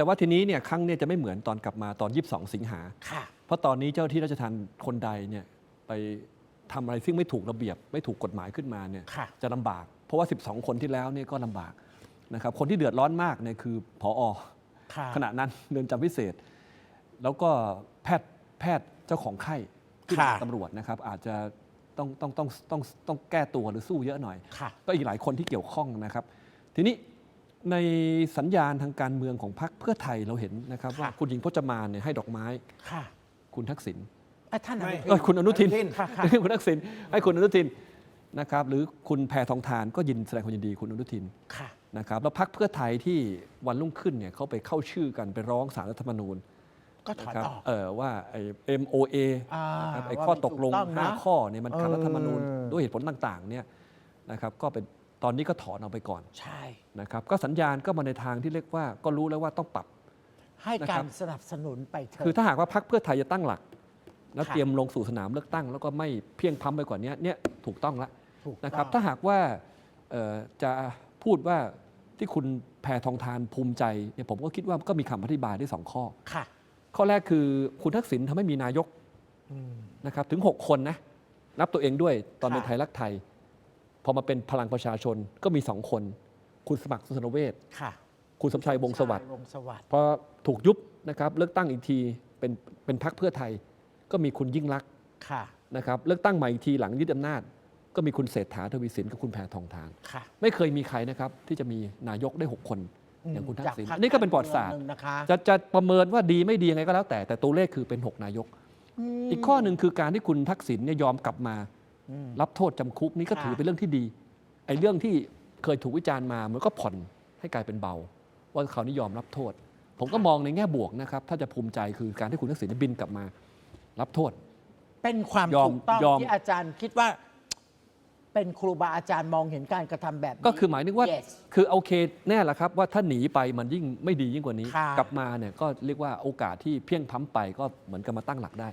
แต่ว่าทีนี้เนี่ยครั้งเนี่ยจะไม่เหมือนตอนกลับมาตอน 22 สิงหา ค่ะ เพราะตอนนี้เจ้าหน้าที่ราชทัณฑ์คนใดเนี่ยไปทำอะไรซึ่งไม่ถูกระเบียบ ไม่ถูกกฎหมายขึ้นมาเนี่ยค่ะ จะลำบาก เพราะว่า 12 คนที่แล้วเนี่ยก็ลำบากนะครับคนที่เดือดร้อนมากเนี่ยคือผอค่ะขณะนั้น เรือนจำพิเศษ แล้วก็แพทย์แพทย์เจ้าของไข้ที่ค่ะตำรวจนะครับอาจจะต้องต้องต้องต้องต้องแก้ตัวหรือสู้เยอะหน่อย ค่ะ ก็อีกหลายคนที่เกี่ยวข้องนะครับ ทีนี้ ในสัญญาณทางการเมืองของพรรคเพื่อไทยเราเห็นนะครับค่ะว่าคุณหญิงพจมานเนี่ยให้ดอกไม้ ค่ะคุณทักษิณอะท่านอนุทินเอ้ยคุณอนุทินค่ะค่ะคุณทักษิณให้คุณอนุทินนะครับหรือคุณแพทองทานก็ยินแสดงความยินดีคุณอนุทินค่ะนะครับแล้วพรรคเพื่อไทยที่วันรุ่งขึ้นเนี่ยเขาไปเข้าชื่อกันไปร้องสารรัฐธรรมนูญก็ถนะอนครับออกเออว่าไอ้ MOA อ่านะครับไอ้ว่าข้อไม่ตกลงถูกต้องนะห้าข้อเนี่ยมันขัดรัฐธรรมนูญเออด้วยเหตุผลต่างๆเนี่ยนะครับก็เป็น ตอนนี้ก็ถอนเอาไปก่อนใช่ นะครับก็สัญญาณก็มาในทางที่เรียกว่าก็รู้แล้วว่าต้องปรับ ให้นะกาครัรบสนับสนุนไปเถอะ คือถ้าหากว่าพรรคเพื่อไทยจะตั้งหลัก แล้วค่ะเตรียมลงสู่สนามเลือกตั้ง แล้วก็ไม่เพียงพล้ำไปกว่านี้เนี่ยถูกต้องละถูกนะครับต้องถ้าหากว่าเอ่อจะพูดว่าที่คุณแพทองทานภูมิใจเนี่ยผมก็คิดว่าก็มีคำอธิบายได้สองข้อ ค่ะ ข้อแรกคือคุณทักษิณทำให้มีนายกอืม นะครับถึง 6 คนนะนับตัวเองด้วยตอนเป็นค่ะ ไทยรักไทย พอมาเป็นพลังประชาชนก็มีสองคน คุณสมัครสุนทรเวชค่ะคุณสมชัยวงศ์สวัสดิ์วงศ์สวัสดิ์พอถูกยุบนะครับเลือกตั้งอีกทีเป็นเป็นพรรคเพื่อไทย ก็มีคุณยิ่งรักษณ์ค่ะ นะครับเลือกตั้งใหม่อีกทีหลังยึดอำนาจ ก็มีคุณเศรษฐาทวีสินกับคุณแพทองทาน ค่ะไม่เคยมีใครนะครับที่จะมีนายกได้ 6 คน อย่างคุณทักษิณจพรรคอันนี่ก็เป็นประวัติศาสตร์กหนึ่งนะคะจะจะประเมินว่าดีไม่ดียังไงก็แล้วแต่แต่ตัวเลขคือเป็น 6 นายก มอีกข้อหนึ่งคือการที่คุณทักษิณเนี่ยยอมกลับมาอืม รับโทษจำคุกนี่ก็ค่ะถือเป็นเรื่องที่ดีไอ้เรื่องที่เคยถูกวิจารณ์มามันก็ผ่อนให้กลายเป็นเบา ว่าเขานี่ยอมรับโทษ ผมก็มองในแง่บวกนะครับ ถ้าจะภูมิใจคือการที่คุณทักษิณบินกลับมารับโทษ เป็นความยอมถูกต้องยอม ที่อาจารย์คิดว่า เป็นครูบาอาจารย์มองเห็นการกระทำแบบนี้ ก็คือหมายถึงว่า Yes คือโอเคแน่ละครับว่าถ้าหนีไปมันยิ่งไม่ดียิ่งกว่านี้ ค่ะ กลับมาเนี่ยก็เรียกว่าโอกาสที่เพียงพล้ำไปก็เหมือนกับมาตั้งหลักได้